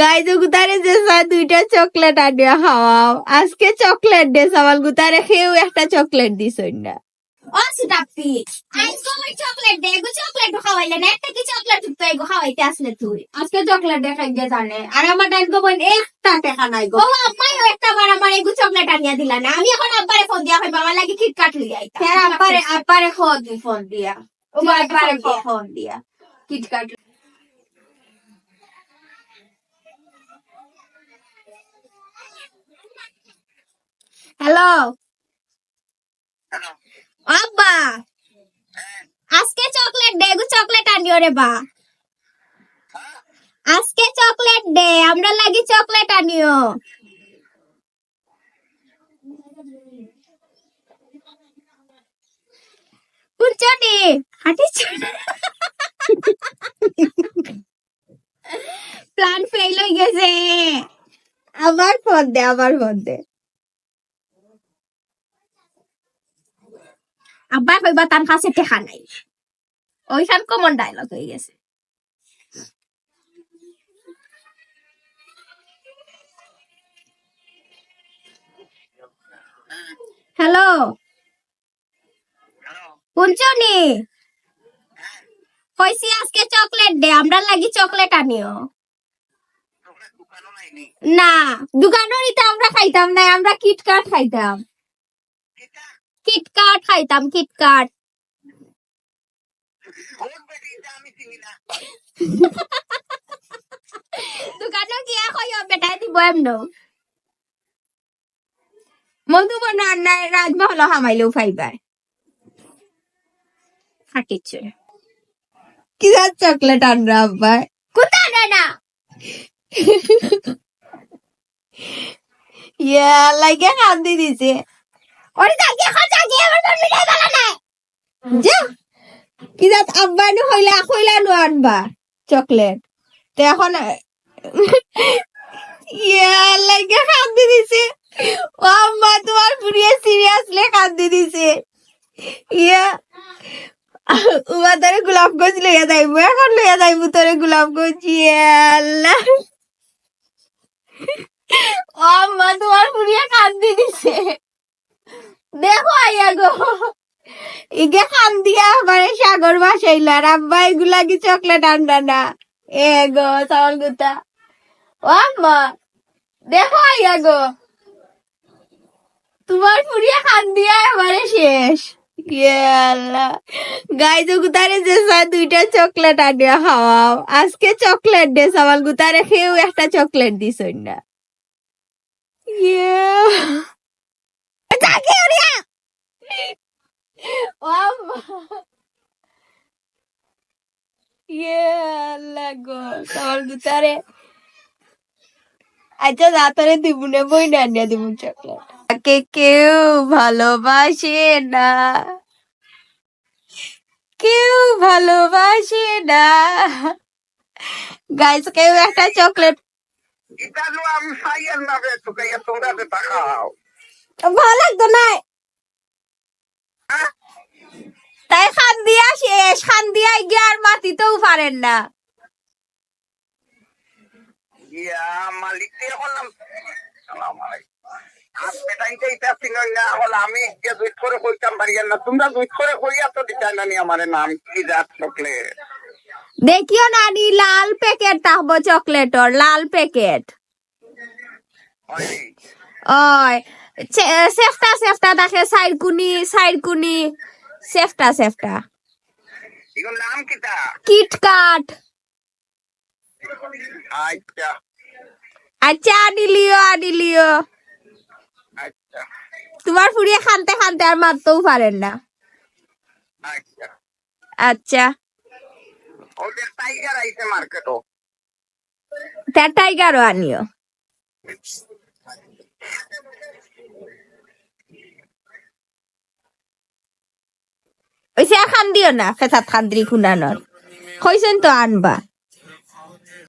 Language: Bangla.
গাইজ গুতারে যে দুইটা চকলেট আনিয়া খাওয়াও। আজকে চকলেট দে সামাল গুতারে খেয়েও একটা চকলেট দিস না আজকে চকলেট দে চকলেট খাওয়াইলে না একটা চকলেট তো এগো খাওয়াইতে আসলে তুই? আজকে চকলেট দেখাই গিয়ে জানে। আর আমার ডাইন গো বোন একটা টেকা নাই গো। ও আম্মাইও একটা বার আমার এগো চকলেট আনিয়া দিলা না? আমি এখন আব্বারে ফোন দিয়া হইবা আমার লাগি কিটকাট লই আইতা। হ্যাঁ আব্বারে আব্বারে খোদ ফোন দিয়া। ও আব্বারে ফোন দিয়া। ফোন দিয়া কিটকাট হ্যালো আব্বা আজকে চকলেট দে চকলেট আনিও রে বা। আজকে চকলেট দে আমরা লাগি চকলেট আনিও। কুচনি হাঁটি প্ল্যান ফেল হয়ে গেছে। আবার ফোন দে আবার ফোন দে। আব্বা কইবা তার কাছে টেকা নাই। ওইখান কমন ডায়লগ হয়ে গেছে। হ্যালো শুনছনি কইছি আজকে চকলেট দে আমরা লাগি চকলেট আনিও। না। দোকানেরই তো আমরা খাইতাম না আমরা কিটকাট খাইতাম। কিটকাট খাইতাম কিটকাট দোকানে গিয়া কইও বেটাই দিব এমনো মধুবন রান্নায় রাজমহল হামাইলেও ফাইবার ফাটিচ্ছে কি যার চকলেট আনরা আব্বা কোথা না না? ইয়া লাগে কান্দি দিছে। ওরে জাগিয়ে খা জাগিয়ে আমার মন যা। কি যাত আব্বা নু হইলা আনবা, চকলেট। তে এখন ইয়া কান্দি দিছে। ও আম্মা তোমার পুরিয়ে সিরিয়াসলি কান্দি দিছে। ইয়া উমা তোরে গোলাপ গছ লইয়া যাইব এখন লইয়া যাইব তোরে গোলাপ গছ। ইয়া আল্লাহ ও আম্মা তোমার পুরিয়ে কান্দি দিছে। দেখো আইয়া গো। ইগে খান দিয়া মানে সাগর বাসাইল, আর আব্বা এগুলা কি চকলেট আনবা না এ গো চাউল গুতা। ও আম্মা, দেখো আইয়া গো। তোমার পুরিয়া খান দিয়া এবারে শেষ। যে দুইটা চকলেট আনিয়া খাওয়াও। আজকে চকলেট দে সামাল গুতারে খেয়েও একটা চকলেট দিস না গুতারে আচ্ছা রাতারে দিবুনে বই না আনিয়া দিবুন চকলেট। তাকে কেউ ভালোবাসে না কেউ ভালোবাসে না গাইস কেউ একটা চকলেট ইতালো আমি সাইয়ের নামে তোকে তোমরা দেখাও ভালো লাগতো না। তাই খান দিয়া শেষ খান দিয়া গিয়ে আর মাতিতেও পারেন না। মালিক দিয়ে হলাম। সালাম আলাইকুম। আর বেটাইতে ইটা চিনই না হল আমি যে দুই করে কইতাম পারি না তোমরা দুই করে কইয়া তো দিতাই না আমার নাম কি জাত চকলেট। দেখিও না নি লাল প্যাকেট থাকব চকলেটর লাল প্যাকেট। ওই সেফটা সেফটা দেখে সাইড কুনি সাইড কুনি সেফটা সেফটা। এগুলো নাম কিটা কিটকাট আচ্ছা। আচ্ছা আনিলিও আনিলিও আচ্ছা। তোমার ফুরিয়ে খানতে খানতে আর মারতেও পারেন না। আচ্ছা। আচ্ছা। ওদের টাইগার আইছে মার্কেটও তার টাইগারও আনিও ওই সে খান দিও না ফেসাত খান্দ্রি খুনানোর কইছেন তো আনবা।